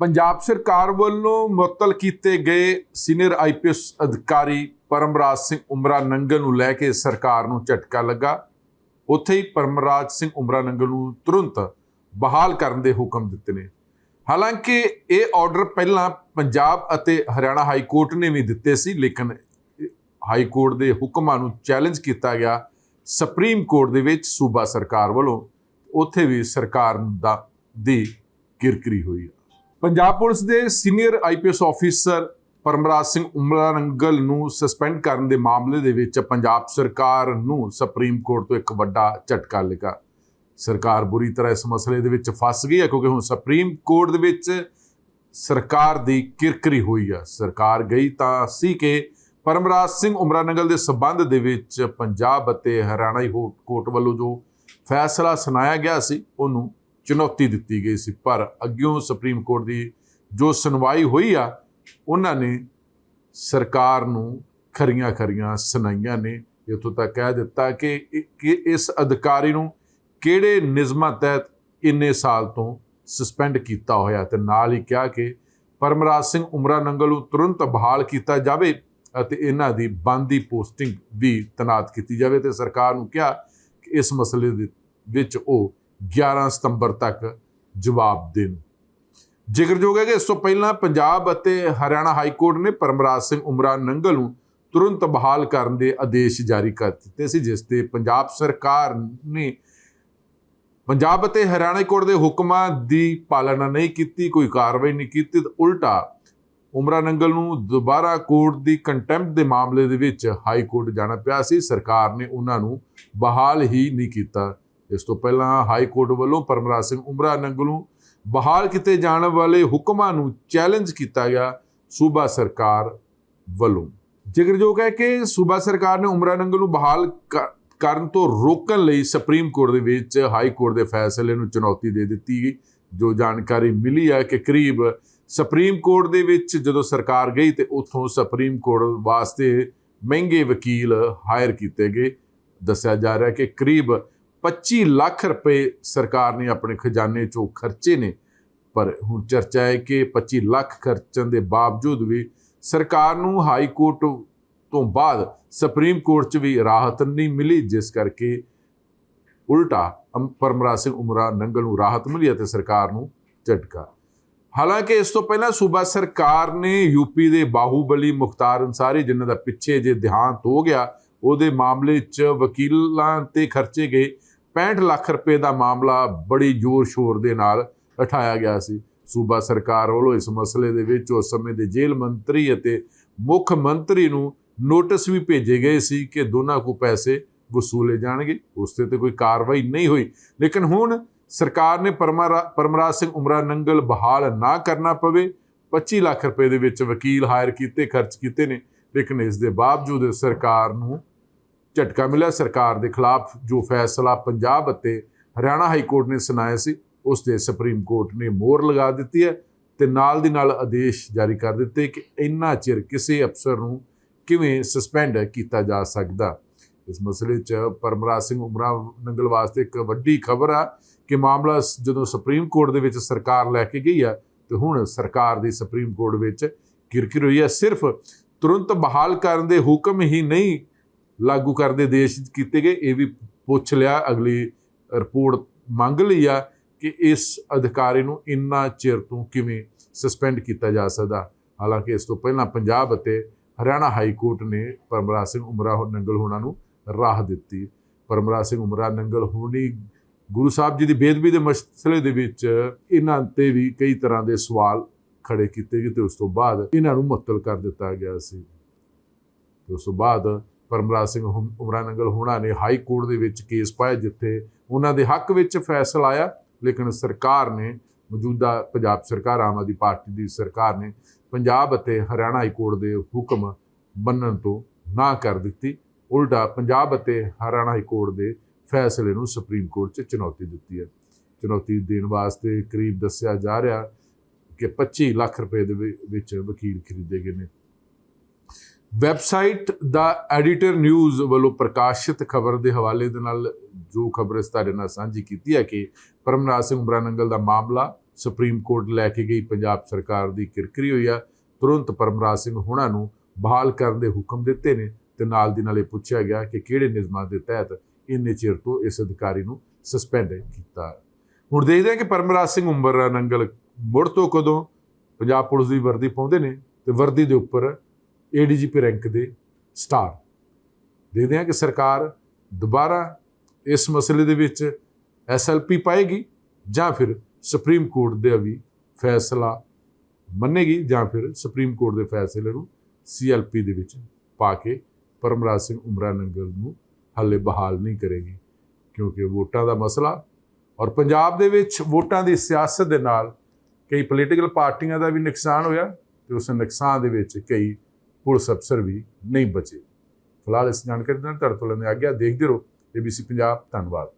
ਪੰਜਾਬ ਸਰਕਾਰ ਵੱਲੋਂ ਮੁਅੱਤਲ ਕੀਤੇ ਗਏ ਸੀਨੀਅਰ ਆਈਪੀਐਸ ਅਧਿਕਾਰੀ ਪਰਮਰਾਜ ਸਿੰਘ ਉਮਰਾ ਨੰਗਲ ਨੂੰ ਲੈ ਕੇ ਸਰਕਾਰ ਨੂੰ ਝਟਕਾ ਲੱਗਾ। ਉੱਥੇ ਹੀ ਪਰਮਰਾਜ ਸਿੰਘ ਉਮਰਾ ਨੰਗਲ ਨੂੰ ਤੁਰੰਤ ਬਹਾਲ ਕਰਨ ਦੇ ਹੁਕਮ ਦਿੱਤੇ ਨੇ। ਹਾਲਾਂਕਿ ਇਹ ਆਰਡਰ ਪਹਿਲਾਂ ਪੰਜਾਬ ਅਤੇ ਹਰਿਆਣਾ ਹਾਈ ਕੋਰਟ ਨੇ ਵੀ ਦਿੱਤੇ ਸੀ, ਲੇਕਿਨ ਹਾਈ ਕੋਰਟ ਦੇ ਹੁਕਮਾਂ ਨੂੰ ਚੈਲੰਜ ਕੀਤਾ ਗਿਆ ਸੁਪਰੀਮ ਕੋਰਟ ਦੇ ਵਿੱਚ ਸੂਬਾ ਸਰਕਾਰ ਵੱਲੋਂ। ਉੱਥੇ ਵੀ ਸਰਕਾਰ ਦਾ ਦੀ ਕਿਰਕਰੀ ਹੋਈ ਹੈ। ਪੰਜਾਬ ਪੁਲਿਸ ਦੇ senior IPS officer Paramraj Singh Umranangal ਨੂੰ ਸਸਪੈਂਡ ਕਰਨ ਦੇ ਮਾਮਲੇ ਦੇ ਵਿੱਚ ਪੰਜਾਬ ਸਰਕਾਰ ਨੂੰ ਸੁਪਰੀਮ ਕੋਰਟ ਤੋਂ ਇੱਕ ਵੱਡਾ ਝਟਕਾ ਲੱਗਾ। ਸਰਕਾਰ ਬੁਰੀ ਤਰ੍ਹਾਂ ਇਸ ਮਸਲੇ ਦੇ ਵਿੱਚ ਫਸ ਗਈ ਹੈ ਕਿਉਂਕਿ ਹੁਣ ਸੁਪਰੀਮ ਕੋਰਟ ਦੇ ਵਿੱਚ ਸਰਕਾਰ ਦੀ ਕਿਰਕਰੀ ਹੋਈ ਆ। ਸਰਕਾਰ ਗਈ ਤਾਂ ਸੀ ਕਿ ਪਰਮਰਾਜ ਸਿੰਘ ਉਮਰਾਨੰਗਲ ਦੇ ਸਬੰਧ ਦੇ ਵਿੱਚ ਪੰਜਾਬ ਅਤੇ ਹਰਿਆਣਾ ਹੀ ਕੋਰਟ ਵੱਲੋਂ ਜੋ ਫੈਸਲਾ ਸੁਣਾਇਆ ਗਿਆ ਸੀ, ਉਹਨੂੰ ਚੁਣੌਤੀ ਦਿੱਤੀ ਗਈ ਸੀ। ਪਰ ਅੱਗਿਓਂ ਸੁਪਰੀਮ ਕੋਰਟ ਦੀ ਜੋ ਸੁਣਵਾਈ ਹੋਈ ਆ, ਉਹਨਾਂ ਨੇ ਸਰਕਾਰ ਨੂੰ ਖਰੀਆਂ ਖਰੀਆਂ ਸੁਣਾਈਆਂ ਨੇ। ਇਥੋਂ ਤੱਕ ਕਹਿ ਦਿੱਤਾ ਕਿ ਇਸ ਅਧਿਕਾਰੀ ਨੂੰ ਕਿਹੜੇ ਨਿਯਮਾਂ ਤਹਿਤ ਇੰਨੇ ਸਾਲ ਤੋਂ ਸਸਪੈਂਡ ਕੀਤਾ ਹੋਇਆ ਤੇ ਨਾਲ ਹੀ ਕਿਹਾ ਕਿ ਪਰਮਰਾਜ ਸਿੰਘ ਉਮਰਾ ਨੰਗਲ ਨੂੰ ਤੁਰੰਤ ਬਹਾਲ ਕੀਤਾ ਜਾਵੇ ਅਤੇ ਇਹਨਾਂ ਦੀ ਬੰਦੀ ਪੋਸਟਿੰਗ ਵੀ ਤਨਾਤ ਕੀਤੀ ਜਾਵੇ ਤੇ ਸਰਕਾਰ ਨੂੰ ਕਿਹਾ ਕਿ ਇਸ ਮਸਲੇ ਦੇ ਵਿੱਚ ਉਹ 11 ਸਤੰਬਰ ਤੱਕ ਜਵਾਬ ਦੇਣ। ਜ਼ਿਕਰਯੋਗ ਹੈ ਕਿ ਇਸ ਤੋਂ ਪਹਿਲਾਂ ਪੰਜਾਬ ਅਤੇ ਹਰਿਆਣਾ ਹਾਈ ਕੋਰਟ ਨੇ ਪਰਮਰਾਜ ਸਿੰਘ ਉਮਰਾ ਨੰਗਲ ਨੂੰ ਤੁਰੰਤ ਬਹਾਲ ਕਰਨ ਦੇ ਆਦੇਸ਼ ਜਾਰੀ ਕਰ ਦਿੱਤੇ ਸੀ, ਜਿਸ ਤੇ ਪੰਜਾਬ ਸਰਕਾਰ ਨੇ ਪੰਜਾਬ ਅਤੇ ਹਰਿਆਣਾ ਕੋਰਟ ਦੇ ਹੁਕਮਾਂ ਦੀ ਪਾਲਣਾ ਨਹੀਂ ਕੀਤੀ, ਕੋਈ ਕਾਰਵਾਈ ਨਹੀਂ ਕੀਤੀ ਤੇ ਉਲਟਾ ਉਮਰਾ ਨੰਗਲ ਨੂੰ ਦੁਬਾਰਾ ਕੋਰਟ ਦੀ ਕੰਟੈਂਪਟ ਦੇ ਮਾਮਲੇ ਦੇ ਵਿੱਚ ਹਾਈ ਕੋਰਟ ਜਾਣਾ ਪਿਆ ਸੀ। ਸਰਕਾਰ ਨੇ ਉਹਨਾਂ ਨੂੰ ਬਹਾਲ ਹੀ ਨਹੀਂ ਕੀਤਾ। ਇਸ ਤੋਂ ਪਹਿਲਾਂ ਹਾਈ ਕੋਰਟ ਵੱਲੋਂ ਪਰਮਰਾਜ ਸਿੰਘ ਉਮਰਾ ਨੰਗਲ ਨੂੰ ਬਹਾਲ ਕੀਤੇ ਜਾਣ ਵਾਲੇ ਹੁਕਮਾਂ ਨੂੰ ਚੈਲੰਜ ਕੀਤਾ ਗਿਆ ਸੂਬਾ ਸਰਕਾਰ ਵੱਲੋਂ। ਜ਼ਿਕਰਯੋਗ ਹੈ ਕਿ ਸੂਬਾ ਸਰਕਾਰ ਨੇ ਉਮਰਾ ਨੰਗਲ ਨੂੰ ਬਹਾਲ ਕ- ਕਰਨ ਤੋਂ ਰੋਕਣ ਲਈ ਸੁਪਰੀਮ ਕੋਰਟ ਦੇ ਵਿੱਚ ਹਾਈ ਕੋਰਟ ਦੇ ਫੈਸਲੇ ਨੂੰ ਚੁਣੌਤੀ ਦੇ ਦਿੱਤੀ ਗਈ। ਜੋ ਜਾਣਕਾਰੀ ਮਿਲੀ ਹੈ ਕਿ ਕਰੀਬ ਸੁਪਰੀਮ ਕੋਰਟ ਦੇ ਵਿੱਚ ਜਦੋਂ ਸਰਕਾਰ ਗਈ ਤੇ ਉੱਥੋਂ ਸੁਪਰੀਮ ਕੋਰਟ ਵਾਸਤੇ ਮਹਿੰਗੇ ਵਕੀਲ ਹਾਇਰ ਕੀਤੇ ਗਏ। ਦੱਸਿਆ ਜਾ ਰਿਹਾ ਕਿ ਕਰੀਬ 25 ਲੱਖ ਰੁਪਏ ਸਰਕਾਰ ਨੇ ਆਪਣੇ ਖਜ਼ਾਨੇ ਚੋਂ ਖਰਚੇ ਨੇ। ਪਰ ਹੁਣ ਚਰਚਾ ਹੈ ਕਿ 25 ਲੱਖ ਖਰਚਣ ਦੇ ਬਾਵਜੂਦ ਵੀ ਸਰਕਾਰ ਨੂੰ ਹਾਈ ਕੋਰਟ ਤੋਂ ਬਾਅਦ ਸੁਪਰੀਮ ਕੋਰਟ 'ਚ ਵੀ ਰਾਹਤ ਨਹੀਂ ਮਿਲੀ, ਜਿਸ ਕਰਕੇ ਉਲਟਾ ਅਮ- ਪਰਮਰਾਜ ਸਿੰਘ ਉਮਰਾ ਨੰਗਲ ਨੂੰ ਰਾਹਤ ਮਿਲੀ ਅਤੇ ਸਰਕਾਰ ਨੂੰ ਝਟਕਾ। ਹਾਲਾਂਕਿ ਇਸ ਤੋਂ ਪਹਿਲਾਂ ਸੂਬਾ ਸਰਕਾਰ ਨੇ ਯੂਪੀ ਦੇ ਬਾਹੂਬਲੀ ਮੁਖਤਾਰ ਅੰਸਾਰੀ ਜਿਨ੍ਹਾਂ ਦਾ ਪਿੱਛੇ ਜੇ ਦੇਹਾਂਤ ਹੋ ਗਿਆ, ਉਹਦੇ ਮਾਮਲੇ 'ਚ ਵਕੀਲਾਂ ਤੇ ਖਰਚੇ ਗਏ। 65 ਲੱਖ ਰੁਪਏ ਦਾ ਮਾਮਲਾ ਬੜੀ ਜ਼ੋਰ-ਸ਼ੋਰ ਦੇ ਨਾਲ ਉਠਾਇਆ ਗਿਆ ਸੀ। ਸੂਬਾ ਸਰਕਾਰ ਵੱਲੋਂ ਇਸ ਮਸਲੇ ਦੇ ਵਿੱਚ ਉਸ ਸਮੇਂ ਦੇ ਜੇਲ੍ਹ ਮੰਤਰੀ ਅਤੇ ਮੁੱਖ ਮੰਤਰੀ ਨੂੰ ਨੋਟਿਸ ਵੀ ਭੇਜੇ ਗਏ ਸੀ ਕਿ ਦੋਨਾਂ ਕੋ ਪੈਸੇ ਵਸੂਲੇ ਜਾਣਗੇ। ਉਸ ਤੇ ਤੇ ਕੋਈ ਕਾਰਵਾਈ ਨਹੀਂ ਹੋਈ। ਲੇਕਿਨ ਹੁਣ ਸਰਕਾਰ ਨੇ ਪਰਮਰਾ- ਪਰਮਰਾਜ ਸਿੰਘ ਉਮਰਾ ਨੰਗਲ ਬਹਾਲ ਨਾ ਕਰਨਾ ਪਵੇ 25 ਲੱਖ ਰੁਪਏ ਦੇ ਵਿੱਚ ਵਕੀਲ ਹਾਇਰ ਕੀਤੇ, ਖਰਚ ਕੀਤੇ ਨੇ। ਲੇਕਿਨ ਇਸ ਦੇ ਬਾਵਜੂਦ ਸਰਕਾਰ ਨੂੰ ਝਟਕਾ ਮਿਲਿਆ। ਸਰਕਾਰ ਦੇ ਖਿਲਾਫ ਜੋ ਫੈਸਲਾ ਪੰਜਾਬ ਅਤੇ ਹਰਿਆਣਾ ਹਾਈ ਕੋਰਟ ਨੇ ਸੁਣਾਇਆ ਸੀ, ਉਸ ਤੇ ਸੁਪਰੀਮ ਕੋਰਟ ਨੇ ਮੋਹਰ ਲਗਾ ਦਿੱਤੀ ਹੈ ਤੇ ਨਾਲ ਦੀ ਨਾਲ ਆਦੇਸ਼ ਜਾਰੀ ਕਰ ਦਿੱਤੇ ਕਿ ਇੰਨਾ ਚਿਰ ਕਿਸੇ ਅਫਸਰ ਨੂੰ ਕਿਵੇਂ ਸਸਪੈਂਡ ਕੀਤਾ ਜਾ ਸਕਦਾ। ਇਸ ਮਸਲੇ 'ਚ ਪਰਮਰਾਜ ਸਿੰਘ ਉਮਰਾ ਨੰਗਲ ਵਾਸਤੇ ਇੱਕ ਵੱਡੀ ਖਬਰ ਆ ਕਿ ਮਾਮਲਾ ਜਦੋਂ ਸੁਪਰੀਮ ਕੋਰਟ ਦੇ ਵਿੱਚ ਸਰਕਾਰ ਲੈ ਕੇ ਗਈ ਆ, ਤੇ ਹੁਣ ਸਰਕਾਰ ਦੀ ਸੁਪਰੀਮ ਕੋਰਟ ਵਿੱਚ ਕਿਰਕਿਰ ਹੋਈ ਹੈ ਸਿਰਫ ਤੁਰੰਤ ਬਹਾਲ ਕਰਨ ਦੇ ਹੁਕਮ ਹੀ ਨਹੀਂ ਲਾਗੂ ਕਰਦੇ ਦੇਸ਼ ਕੀਤੇ ਗਏ, ਇਹ ਵੀ ਪੁੱਛ ਲਿਆ, ਅਗਲੀ ਰਿਪੋਰਟ ਮੰਗ ਲਈ ਆ ਕਿ ਇਸ ਅਧਿਕਾਰੀ ਨੂੰ ਇੰਨਾ ਚਿਰ ਤੋਂ ਕਿਵੇਂ ਸਸਪੈਂਡ ਕੀਤਾ ਜਾ ਸਕਦਾ। ਹਾਲਾਂਕਿ ਇਸ ਤੋਂ ਪਹਿਲਾਂ ਪੰਜਾਬ ਅਤੇ ਹਰਿਆਣਾ ਹਾਈ ਕੋਰਟ ਨੇ ਪਰਮਰਾਜ ਸਿੰਘ ਉਮਰਾ ਨੰਗਲ ਹੋਣਾ ਨੂੰ ਰਾਹ ਦਿੱਤੀ। ਪਰਮਰਾਜ ਸਿੰਘ ਉਮਰਾ, ਨੰਗਲ ਹੋਣੀ ਗੁਰੂ ਸਾਹਿਬ ਜੀ ਦੀ ਬੇਦਬੀ ਦੇ ਮਸਲੇ ਦੇ ਵਿੱਚ ਇਹਨਾਂ ਤੇ ਵੀ ਕਈ ਤਰ੍ਹਾਂ ਦੇ ਸਵਾਲ ਖੜੇ ਕੀਤੇ ਗਏ ਤੇ ਉਸ ਤੋਂ ਬਾਅਦ ਇਹਨਾਂ ਨੂੰ ਮੁਅੱਤਲ ਕਰ ਦਿੱਤਾ ਗਿਆ ਸੀ। ਤੇ ਉਸ ਤੋਂ ਬਾਅਦ ਪਰਮਰਾਜ ਸਿੰਘ ਹੁਮ- ਉਮਰਾ ਨੰਗਲ ਹੋਣਾ ਨੇ ਹਾਈ ਕੋਰਟ ਦੇ ਵਿੱਚ ਕੇਸ ਪਾਇਆ ਜਿੱਥੇ ਉਹਨਾਂ ਦੇ ਹੱਕ ਵਿੱਚ ਫੈਸਲਾ ਆਇਆ, ਲੇਕਿਨ ਸਰਕਾਰ ਨੇ ਮੌਜੂਦਾ ਪੰਜਾਬ ਸਰਕਾਰ, ਆਮ ਆਦਮੀ ਪਾਰਟੀ ਦੀ ਸਰਕਾਰ ਨੇ ਪੰਜਾਬ ਅਤੇ ਹਰਿਆਣਾ ਹਾਈ ਕੋਰਟ ਦੇ ਹੁਕਮ ਮੰਨਣ ਤੋਂ ਨਾ ਕਰ ਦਿੱਤੀ। ਉਲਟਾ ਪੰਜਾਬ ਅਤੇ ਹਰਿਆਣਾ ਹਾਈ ਕੋਰਟ ਦੇ ਫੈਸਲੇ ਨੂੰ ਸੁਪਰੀਮ ਕੋਰਟ 'ਚ ਚੁਣੌਤੀ ਦਿੱਤੀ ਹੈ। ਚੁਣੌਤੀ ਦੇਣ ਵਾਸਤੇ ਕਰੀਬ ਦੱਸਿਆ ਜਾ ਰਿਹਾ ਕਿ 25 ਲੱਖ ਰੁਪਏ ਦੇ ਵਿ- ਵਿੱਚ ਵਕੀਲ ਖਰੀਦੇ ਗਏ ਨੇ। ਵੈਬਸਾਈਟ ਦਾ ਐਡੀਟਰ ਨਿਊਜ਼ ਵੱਲੋਂ ਪ੍ਰਕਾਸ਼ਿਤ ਖਬਰ ਦੇ ਹਵਾਲੇ ਦੇ ਨਾਲ ਜੋ ਖਬਰ ਇਸ ਤੁਹਾਡੇ ਨਾਲ ਸਾਂਝੀ ਕੀਤੀ ਹੈ ਕਿ ਪਰਮਰਾਜ ਸਿੰਘ ਉਮਰਾ ਦਾ ਮਾਮਲਾ ਸੁਪਰੀਮ ਕੋਰਟ ਲੈ ਕੇ ਗਈ, ਪੰਜਾਬ ਸਰਕਾਰ ਦੀ ਕਿਰਕਰੀ ਹੋਈ ਆ, ਤੁਰੰਤ ਪਰਮਰਾਜ ਸਿੰਘ ਹੁਣਾਂ ਨੂੰ ਬਹਾਲ ਕਰਨ ਦੇ ਹੁਕਮ ਦਿੱਤੇ ਨੇ ਤੇ ਨਾਲ ਦੀ ਨਾਲ ਇਹ ਪੁੱਛਿਆ ਗਿਆ ਕਿ ਕਿਹੜੇ ਨਿਯਮਾਂ ਦੇ ਤਹਿਤ ਇੰਨੇ ਚਿਰ ਤੋਂ ਇਸ ਅਧਿਕਾਰੀ ਨੂੰ ਸਸਪੈਂਡ ਕੀਤਾ। ਹੁਣ ਦੇਖਦੇ ਹਾਂ ਕਿ ਪਰਮਰਾਜ ਸਿੰਘ ਉਮਰ ਨੰਗਲ ਮੁੜ ਤੋਂ ਕਦੋਂ ਪੰਜਾਬ ਪੁਲਿਸ ਦੀ ਵਰਦੀ ਪਾਉਂਦੇ ਨੇ ਤੇ ਵਰਦੀ ਦੇ ਉੱਪਰ ਏਡੀਜੀਪੀ ਰੈਂਕ ਦੇ ਸਟਾਰ ਦੇਖਦੇ ਹਾਂ ਕਿ ਸਰਕਾਰ ਦੁਬਾਰਾ ਇਸ ਮਸਲੇ ਦੇ ਵਿੱਚ ਐਸਐਲਪੀ ਪਾਏਗੀ ਜਾਂ ਫਿਰ ਸੁਪਰੀਮ ਕੋਰਟ ਦੇ ਵੀ ਫੈਸਲਾ ਮੰਨੇਗੀ ਜਾਂ ਫਿਰ ਸੁਪਰੀਮ ਕੋਰਟ ਦੇ ਫੈਸਲੇ ਨੂੰ ਸੀਐਲਪੀ ਦੇ ਵਿੱਚ ਪਾ ਕੇ ਪਰਮਰਾਜ ਸਿੰਘ ਉਮਰਾ ਨੰਗਲ ਨੂੰ ਹਾਲੇ ਬਹਾਲ ਨਹੀਂ ਕਰੇਗੀ, ਕਿਉਂਕਿ ਵੋਟਾਂ ਦਾ ਮਸਲਾ ਔਰ ਪੰਜਾਬ ਦੇ ਵਿੱਚ ਵੋਟਾਂ ਦੀ ਸਿਆਸਤ ਦੇ ਨਾਲ ਕਈ ਪੋਲੀਟੀਕਲ ਪਾਰਟੀਆਂ ਦਾ ਵੀ ਨੁਕਸਾਨ ਹੋਇਆ ਤੇ ਉਸ ਨੁਕਸਾਨ ਦੇ ਵਿੱਚ ਕਈ ਪੁਲਿਸ ਅਫਸਰ ਵੀ ਨਹੀਂ ਬਚੇ। ਫਿਲਹਾਲ ਇਸ ਜਾਣਕਾਰੀ ਨਾਲ ਤੁਹਾਡੇ ਤੋਂ ਲੈਂਦੇ ਗਿਆ ਦੇਖਦੇ ਰਹੋ। ABC ਪੰਜਾਬ ਧੰਨਵਾਦ।